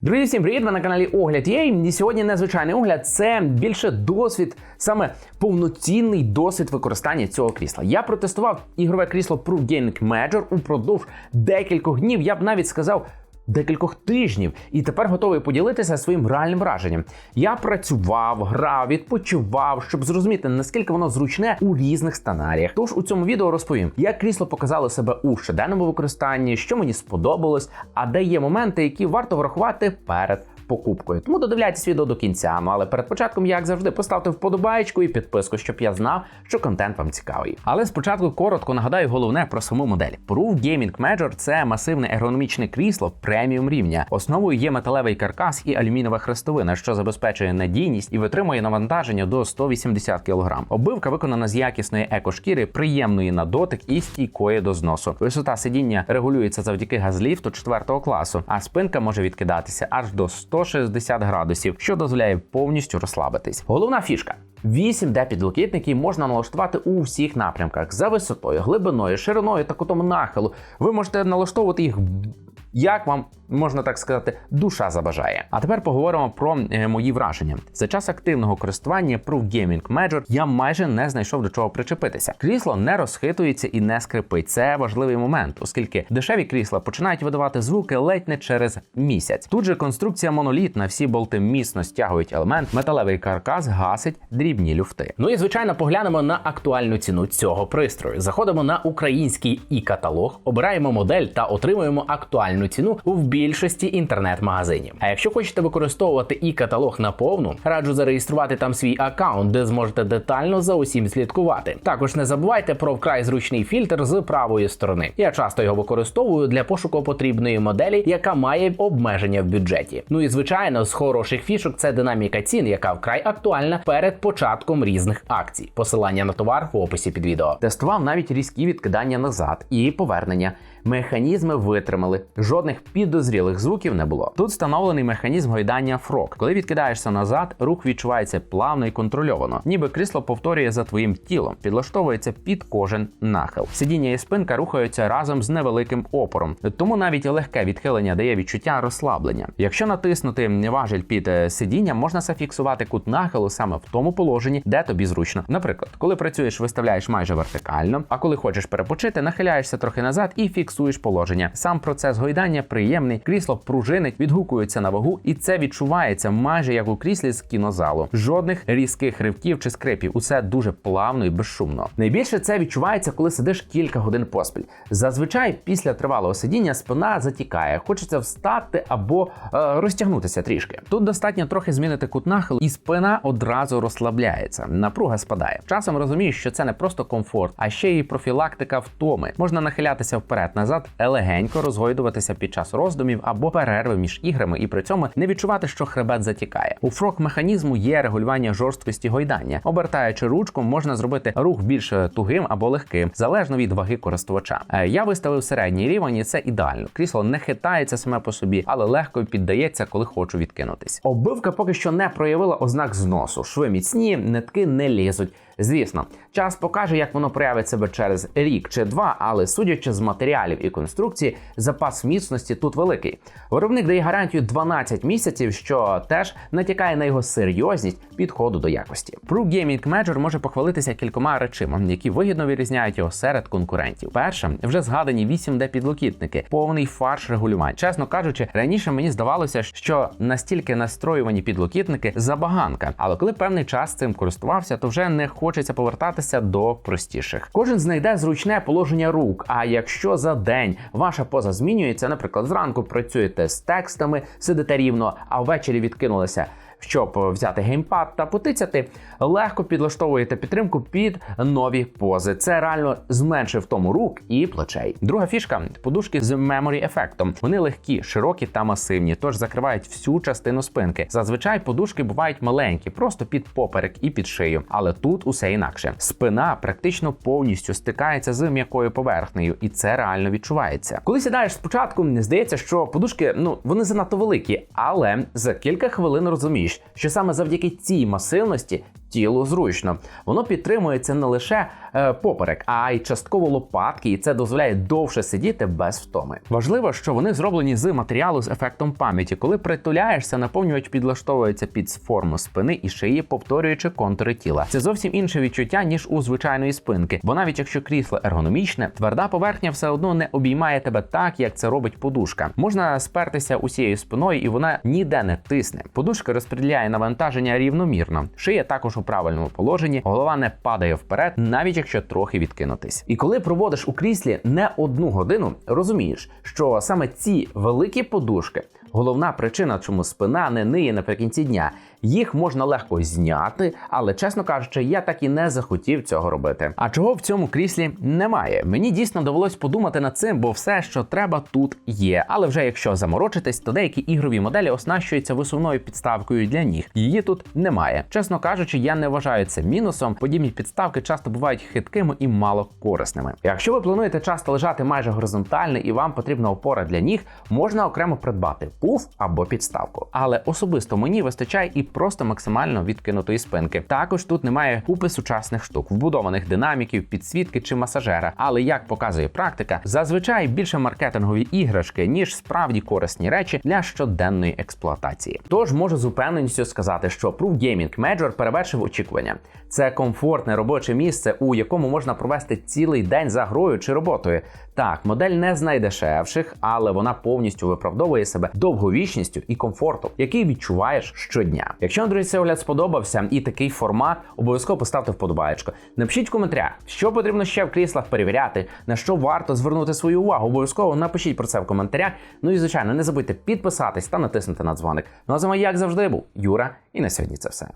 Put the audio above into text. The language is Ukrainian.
Друзі, всім привіт! Ви на каналі Огляд є. І сьогодні незвичайний огляд це більше досвід, саме повноцінний досвід використання цього крісла. Я протестував ігрове крісло Pro Gaming Major упродовж декількох днів. Я б навіть сказав. Декількох тижнів, і тепер готовий поділитися своїм реальним враженням. Я працював, грав, відпочивав, щоб зрозуміти наскільки воно зручне у різних сценаріях. Тож у цьому відео розповім, як крісло показало себе у щоденному використанні, що мені сподобалось, а де є моменти, які варто врахувати перед покупкою. Тому додивляйтесь відео до кінця. Ну але перед початком, як завжди, поставте вподобайку і підписку, щоб я знав, що контент вам цікавий. Але спочатку коротко нагадаю головне про саму модель. Proof Gaming Major – це масивне ергономічне крісло преміум рівня. Основою є металевий каркас і алюмінієва хрестовина, що забезпечує надійність і витримує навантаження до 180 кг. Обивка виконана з якісної екошкіри, приємної на дотик і стійкої до зносу. Висота сидіння регулюється завдяки газліфту 4 класу, а спинка може відкидатися аж до 160 градусів, що дозволяє повністю розслабитись. Головна фішка. 8D підлокітників можна налаштувати у всіх напрямках за висотою, глибиною, шириною та кутом нахилу. Ви можете налаштовувати їх як вам можна так сказати, душа забажає. А тепер поговоримо про е, мої враження. За час активного користування Proof Gaming Major я майже не знайшов до чого причепитися. Крісло не розхитується і не скрипить. Це важливий момент, оскільки дешеві крісла починають видавати звуки ледь не через місяць. Тут же конструкція монолітна, всі болти міцно стягують елемент, металевий каркас гасить дрібні люфти. Ну і звичайно, поглянемо на актуальну ціну цього пристрою. Заходимо на український і каталог, обираємо модель та отримуємо актуальну ціну в більшості інтернет-магазинів. А якщо хочете використовувати і каталог наповну, раджу зареєструвати там свій аккаунт, де зможете детально за усім слідкувати. Також не забувайте про вкрай зручний фільтр з правої сторони. Я часто його використовую для пошуку потрібної моделі, яка має обмеження в бюджеті. Ну і звичайно, з хороших фішок це динаміка цін, яка вкрай актуальна перед початком різних акцій. Посилання на товар в описі під відео. Тестував навіть різкі відкидання назад і повернення. Механізми витримали, жодних підозрілих звуків не було. Тут встановлений механізм гойдання фрок. Коли відкидаєшся назад, рух відчувається плавно і контрольовано, ніби крісло повторює за твоїм тілом, підлаштовується під кожен нахил. Сидіння і спинка рухаються разом з невеликим опором, тому навіть легке відхилення дає відчуття розслаблення. Якщо натиснути важіль під е, сидінням, можна зафіксувати кут нахилу саме в тому положенні, де тобі зручно. Наприклад, коли працюєш, виставляєш майже вертикально, а коли хочеш перепочити, нахиляєшся трохи назад і фіксуєш положення. Сам процес гойдання приємний, крісло пружинить, відгукується на вагу, і це відчувається майже як у кріслі з кінозалу. Жодних різких ривків чи скрипів. Усе дуже плавно і безшумно. Найбільше це відчувається, коли сидиш кілька годин поспіль. Зазвичай після тривалого сидіння спина затікає, хочеться встати або е, розтягнутися трішки. Тут достатньо трохи змінити кут нахилу, і спина одразу розслабляється. Напруга спадає. Часом розумієш, що це не просто комфорт, а ще й профілактика втоми. Можна нахилятися вперед-назад, легенько розгойдуватися під час роздумів або перерви між іграми, і при цьому не відчувати, що хребет затікає. У фрок механізму є регулювання жорсткості гойдання. Обертаючи ручку, можна зробити рух більш тугим або легким, залежно від ваги користувача. Е, Я виставив середній рівень, і це ідеально. Крісло не хитається саме по собі, але легко піддається, коли хочу відкинутись. Обивка поки що не проявила ознак зносу. Шви міцні, нитки не лізуть. Звісно, час покаже, як воно проявить себе через рік чи два, але судячи з матеріалів і конструкції, запас міцності тут великий. Виробник дає гарантію 12 місяців, що теж натякає на його серйозність підходу до якості. Pro Gaming Major може похвалитися кількома речима, які вигідно вирізняють його серед конкурентів. Перше, вже згадані 8D підлокітники, повний фарш регулювань. Чесно кажучи, раніше мені здавалося, що настільки настроювані підлокітники забаганка, але коли певний час цим користувався, то вже не хочеться повертатися до простіших. Кожен знайде зручне положення рук. А якщо за день ваша поза змінюється, наприклад, зранку працюєте з текстами, сидите рівно, а ввечері відкинулися. Щоб взяти геймпад та потицяти, легко підлаштовуєте підтримку під нові пози. Це реально зменшив тому рук і плечей. Друга фішка подушки з memory ефектом. Вони легкі, широкі та масивні, тож закривають всю частину спинки. Зазвичай подушки бувають маленькі, просто під поперек і під шию. Але тут усе інакше. Спина практично повністю стикається з м'якою поверхнею, і це реально відчувається. Коли сідаєш спочатку, здається, що подушки ну вони занадто великі, але за кілька хвилин розумієш, що саме завдяки цій масивності тілу зручно. Воно підтримується не лише е, поперек, а й частково лопатки, і це дозволяє довше сидіти без втоми. Важливо, що вони зроблені з матеріалу з ефектом пам'яті. Коли притуляєшся, наповнювач підлаштовується під форму спини і шиї, повторюючи контури тіла. Це зовсім інше відчуття ніж у звичайної спинки. Бо навіть якщо крісло ергономічне, тверда поверхня все одно не обіймає тебе так, як це робить подушка. Можна спертися усією спиною, і вона ніде не тисне. Подушка розподіляє навантаження рівномірно. Шия також у правильному положенні, голова не падає вперед, навіть якщо трохи відкинутись. І коли проводиш у кріслі не одну годину, розумієш, що саме ці великі подушки. Головна причина, чому спина не ниє наприкінці дня. Їх можна легко зняти, але чесно кажучи, я так і не захотів цього робити. А чого в цьому кріслі немає? Мені дійсно довелось подумати над цим, бо все, що треба, тут є. Але вже якщо заморочитись, то деякі ігрові моделі оснащуються висувною підставкою для ніг. Її тут немає. Чесно кажучи, я не вважаю це мінусом. Подібні підставки часто бувають хиткими і мало корисними. Якщо ви плануєте часто лежати майже горизонтально і вам потрібна опора для ніг, можна окремо придбати пуф або підставку. Але особисто мені вистачає і просто максимально відкинутої спинки. Також тут немає купи сучасних штук, вбудованих динаміків, підсвітки чи масажера. Але як показує практика, зазвичай більше маркетингові іграшки, ніж справді корисні речі для щоденної експлуатації. Тож можу з упевненістю сказати, що Proof Gaming Major перевершив очікування. Це комфортне робоче місце, у якому можна провести цілий день за грою чи роботою. Так, модель не з найдешевших, але вона повністю виправдовує себе довговічністю і комфортом, який відчуваєш щодня. Якщо вам, друзі, цей огляд сподобався і такий формат, обов'язково поставте вподобаєчко. Напишіть в коментарях, що потрібно ще в кріслах перевіряти, на що варто звернути свою увагу. Обов'язково напишіть про це в коментарях. Ну і звичайно, не забудьте підписатись та натиснути на дзвоник. Ну а з вами, як завжди, був Юра, і на сьогодні це все.